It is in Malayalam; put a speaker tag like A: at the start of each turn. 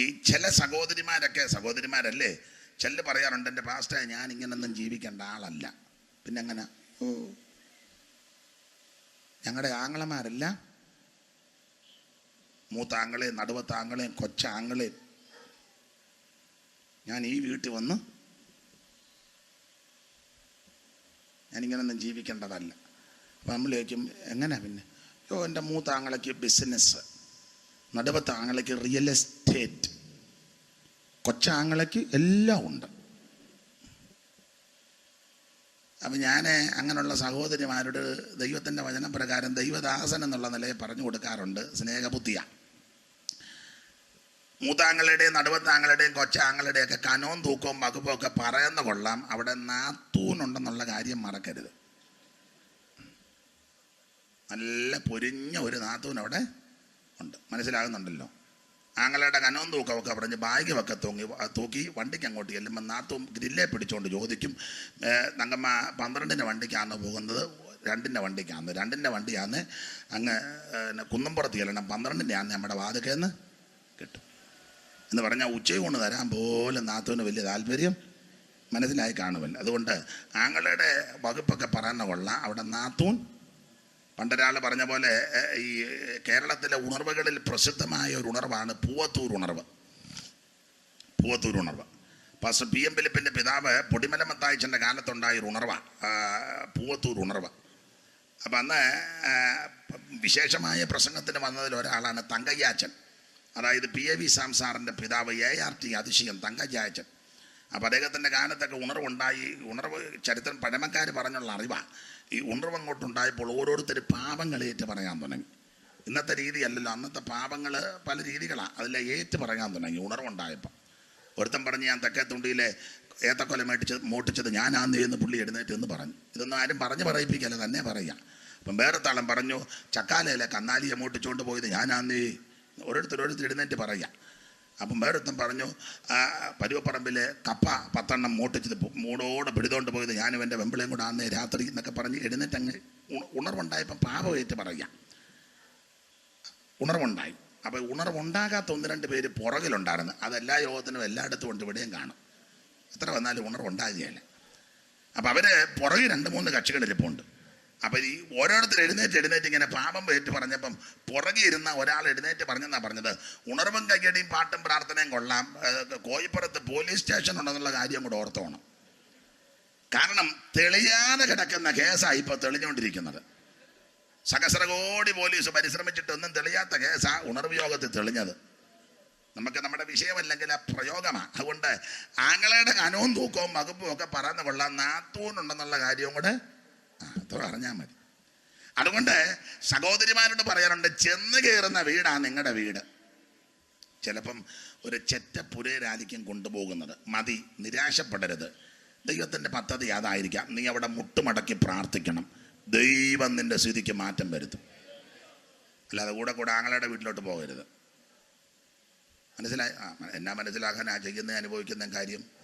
A: ഈ ചില സഹോദരിമാരൊക്കെ സഹോദരിമാരല്ലേ ചില പറയാറുണ്ട് എന്റെ പാസ്റ്റേ ഞാൻ ഇങ്ങനൊന്നും ജീവിക്കേണ്ട ആളല്ല. പിന്നെ അങ്ങനെ ഓ ഞങ്ങളുടെ ആങ്ങളമാരല്ല. മൂത്താങ്ങളെയും നടുവത്താങ്ങളെയും കൊച്ചാങ്ങളെയും ഞാൻ ഈ വീട്ടിൽ വന്ന് ഞാനിങ്ങനൊന്നും ജീവിക്കേണ്ടതല്ല. അപ്പം നമ്മൾ ചോദിക്കും എങ്ങനെ പിന്നെ? യോ എന്റെ മൂത്താങ്ങളയ്ക്ക് ബിസിനസ് നടുവത്താങ്ങളയ്ക്ക് റിയൽ എസ്റ്റേറ്റ് കൊച്ചാങ്ങളയ്ക്ക് എല്ലാം ഉണ്ട്. അപ്പം ഞാൻ അങ്ങനെയുള്ള സഹോദരിമാരോട് ദൈവത്തിന്റെ വചനപ്രകാരം ദൈവദാസൻ എന്നുള്ള നിലയെ പറഞ്ഞു കൊടുക്കാറുണ്ട്. സ്നേഹബുദ്ധിയ. മൂത്താങ്ങളുടെയും നടുവത്താങ്ങളുടെയും കൊച്ചാങ്ങളുടെയൊക്കെ കനവും തൂക്കവും വകുപ്പും ഒക്കെ പറയുന്ന കൊള്ളാം. അവിടെ നാത്തൂനുണ്ടെന്നുള്ള കാര്യം മറക്കരുത്. നല്ല പൊരിഞ്ഞ ഒരു നാത്തൂൻ അവിടെ ഉണ്ട്. മനസ്സിലാകുന്നുണ്ടല്ലോ? ആങ്ങളുടെ കനവും തൂക്കമൊക്കെ പറഞ്ഞ് ബാഗുമൊക്കെ തൂങ്ങി തൂക്കി വണ്ടിക്ക് അങ്ങോട്ട് ചെല്ലുമ്പോൾ നാത്തും ഗ്രില്ലേ പിടിച്ചുകൊണ്ട് ചോദിക്കും "ഏ, തങ്കമ്മ പന്ത്രണ്ടിന്റെ വണ്ടിക്കാണ് പോകുന്നത്? രണ്ടിന്റെ വണ്ടിക്കാണ് രണ്ടിന്റെ വണ്ടിയാന്ന് അങ്ങ് കുന്നമ്പുറത്ത് ചെല്ലണം. പന്ത്രണ്ടിന്റെ ആന്ന് നമ്മുടെ വാതിക്കേന്ന് കിട്ടും. എന്ന് പറഞ്ഞാൽ ഉച്ചയൂണ് തരാൻ പോലും നാത്തുവിന് വലിയ താല്പര്യം മനസ്സിലായി കാണുമല്ലോ. അതുകൊണ്ട് ആങ്ങളുടെ വകുപ്പൊക്കെ പറയുന്ന കൊള്ളാം. അവിടെ നാത്തൂൻ പണ്ടൊരാൾ പറഞ്ഞ പോലെ ഈ കേരളത്തിലെ ഉണർവുകളിൽ പ്രസിദ്ധമായ ഒരു ഉണർവാണ് പൂവത്തൂർ ഉണർവ്. പൂവത്തൂർ ഉണർവ്. പാസ്റ്റർ പി എം ഫിലിപ്പിന്റെ പിതാവ് പൊടിമല മത്തായച്ചന്റെ കാലത്തുണ്ടായ ഒരു ഉണർവാണ്. പൂവത്തൂർ ഉണർവ്. അപ്പം അന്ന് വിശേഷമായ പ്രസംഗത്തിന് വന്നതിൽ ഒരാളാണ് തങ്കയ്യാച്ചൻ. അതായത് പി എ വി സാംസാറിന്റെ പിതാവ് എ ആർ ടി അതിശയം തങ്കയ്യാച്ചൻ. അപ്പം അദ്ദേഹത്തിന്റെ കാലത്തൊക്കെ ഉണർവുണ്ടായി. ഉണർവ് ചരിത്രം പഴമക്കാർ പറഞ്ഞുള്ള അറിവാണ് ഈ ഉണർവ് അങ്ങോട്ടുണ്ടായപ്പോൾ ഓരോരുത്തർ പാപങ്ങളേറ്റ് പറയാൻ തുടങ്ങി. ഇന്നത്തെ രീതി രീതിയല്ലല്ലോ അന്നത്തെ പാപങ്ങൾ പല രീതികളാണ് അതിലെ ഏറ്റ് പറയാൻ തുടങ്ങി ഉണർവുണ്ടായപ്പോൾ. ഒരുത്തൻ പറഞ്ഞ് ഞാൻ തെക്കേ തുണ്ടിയിലെ ഏത്തക്കൊല മേടിച്ച് മോട്ടിച്ചത് ഞാനാന്ന് എന്ന് പുള്ളി എഴുന്നേറ്റ് എന്ന് പറഞ്ഞു. ഇതൊന്നും ആരും പറഞ്ഞ് പറയിപ്പിക്കല്ല തന്നെ പറയാം. അപ്പം വേറെ താളം പറഞ്ഞു ചക്കാലയിലെ കന്നാലിയെ മോട്ടിച്ചുകൊണ്ട് പോയത് ഞാനാന്ന് ഓരോരുത്തരോരുത്തർ എഴുന്നേറ്റ് പറയാം. അപ്പം വേറൊരുത്തം പറഞ്ഞു പരുവപ്പറമ്പിലെ കപ്പ പത്തെണ്ണം മോട്ടിച്ചത് മൂടോടെ പിടിതോണ്ട് പോയത് ഞാനും എന്റെ വെമ്പിളയും കൂടെ ആന്നേ രാത്രി എന്നൊക്കെ പറഞ്ഞ് എഴുന്നേറ്റ് അങ്ങ് ഉണ- ഉണർവുണ്ടായപ്പം പാപമേറ്റ് പറയാം ഉണർവുണ്ടായി. അപ്പോൾ ഉണർവുണ്ടാകാത്ത ഒന്ന് രണ്ട് പേര് പുറകിലുണ്ടായിരുന്നു. അതെല്ലാ യോഗത്തിനും എല്ലായിടത്തും ഉണ്ട് ഇവിടെയും കാണും. എത്ര വന്നാലും ഉണർവുണ്ടാകുകയല്ല. അപ്പോൾ അവർ പുറകിൽ രണ്ട് മൂന്ന് കക്ഷികളിരിപ്പുണ്ട്. അപ്പം ഈ ഓരോരുത്തർ എഴുന്നേറ്റ് എഴുന്നേറ്റ് ഇങ്ങനെ പാപം പേറ്റ് പറഞ്ഞപ്പം പുറകെ ഇരുന്ന ഒരാൾ എഴുന്നേറ്റ് പറഞ്ഞെന്നാ പറഞ്ഞത്. ഉണർവും കയ്യടിയും പാട്ടും പ്രാർത്ഥനയും കൊള്ളാം. കോഴിപ്പുറത്ത് പോലീസ് സ്റ്റേഷൻ ഉണ്ടെന്നുള്ള കാര്യം കൂടെ ഓർത്തോണം കാരണം തെളിയാതെ കിടക്കുന്ന കേസാണ് ഇപ്പോൾ തെളിഞ്ഞുകൊണ്ടിരിക്കുന്നത്. സഹസ്രകോടി പോലീസ് പരിശ്രമിച്ചിട്ടൊന്നും തെളിയാത്ത കേസാണ് ഉണർവ് യോഗത്തിൽ തെളിഞ്ഞത്. നമുക്ക് നമ്മുടെ വിഷയമല്ലെങ്കിൽ ആ പ്രയോഗമാണ് അതുകൊണ്ട് ആങ്ങളയുടെ കനവും തൂക്കവും വകുപ്പും ഒക്കെ പറയുന്ന കൊള്ളാം. നാത്തൂനുണ്ടെന്നുള്ള കാര്യവും കൂടെ അത്ര അറിഞ്ഞാൽ മതി. അതുകൊണ്ട് സഹോദരിമാരോട് പറയാറുണ്ട് ചെന്ന് കയറുന്ന വീടാണ് നിങ്ങളുടെ വീട്. ചിലപ്പം ഒരു ചെറ്റ പുരരാധിക്യം കൊണ്ടുപോകുന്നത്. മതി നിരാശപ്പെടരുത്. ദൈവത്തിന്റെ പദ്ധതി അതായിരിക്കാം. നീ അവിടെ മുട്ടുമടക്കി പ്രാർത്ഥിക്കണം. ദൈവം നിന്റെ സ്ഥിതിക്ക് മാറ്റം വരുത്തും. അല്ലാതെ കൂടെ കൂടെ ആങ്ങളുടെ വീട്ടിലോട്ട് പോകരുത്. മനസ്സിലായി? എന്നാ മനസ്സിലാക്കാൻ ആ ചെയ്യുന്ന അനുഭവിക്കുന്ന കാര്യം?